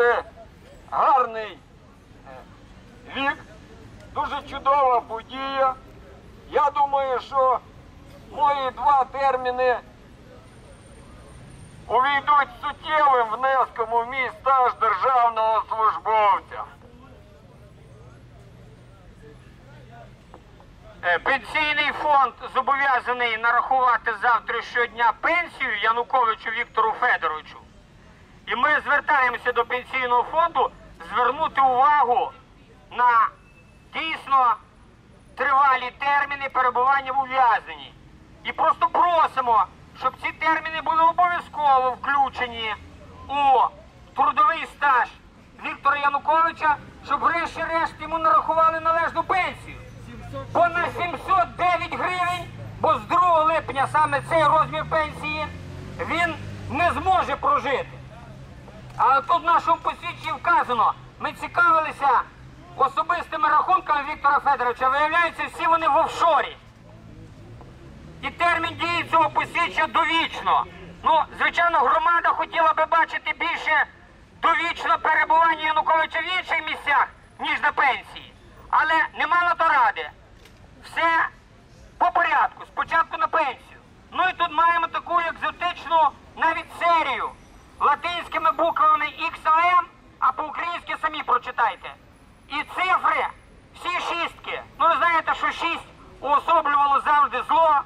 Це гарний е, вік, дуже чудова подія. Я думаю, що мої два терміни увійдуть суттєвим внеском у мій стаж державного службовця. Е, Пенсійний фонд зобов'язаний нарахувати завтра щодня пенсію Януковичу Віктору Федоровичу. І ми звертаємося до пенсійного фонду звернути увагу на дійсно тривалі терміни перебування в ув'язненні. І просто просимо, щоб ці терміни були обов'язково включені у трудовий стаж Віктора Януковича, щоб врешті-решт йому нарахували належну пенсію. Бо на 709 гривень, бо з 2 липня саме цей розмір пенсії, він не зможе прожити. А тут в нашому посвідченні вказано, ми цікавилися особистими рахунками Віктора Федоровича. Виявляється, всі вони в офшорі. І термін дії цього посвідчення довічно. Ну, звичайно, громада хотіла би бачити більше довічно перебування Януковича в інших місцях, ніж на пенсії. Але нема на то ради. Все по порядку, спочатку на пенсію. Ну і тут маємо таку екзотичну навіть серію латинськими буквами XOM, а по-українськи самі прочитайте. І цифри, всі шістки. Ну ви знаєте, що шість уособлювало завжди зло,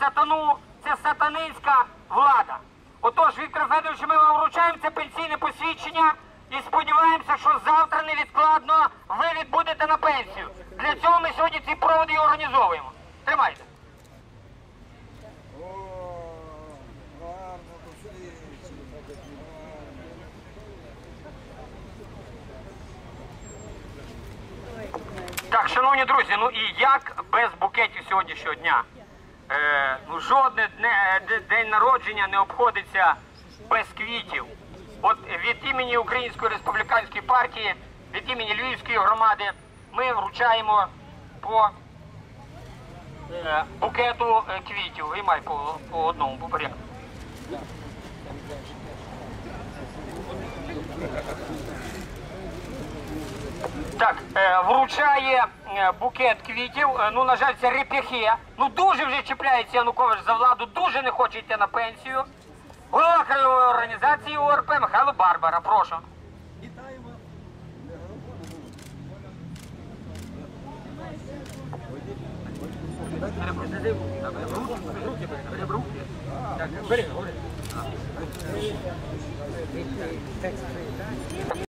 сатану, це сатанинська влада. Отож, Віктор Федорович, ми вам вручаємо це пенсійне посвідчення і сподіваємося, що завтра невідкладно ви відбудете на пенсію. Для цього ми сьогодні ці проводи і організовуємо. Тримайте. Так, шановні друзі, ну і як без букетів сьогоднішнього дня? Е, ну, жодне дне- е, день народження не обходиться без квітів. От від імені Української республіканської партії, від імені Львівської громади ми вручаємо по е, букету е, квітів. Виймай по, по одному, по порядку. Так, е, вручає е, букет квітів. Е, ну, на жаль, це реп'яхи. Ну дуже вже чіпляється Янукович за владу, дуже не хоче йти на пенсію. Голова краєвої організації ОРП Михайло Барбара. Прошу.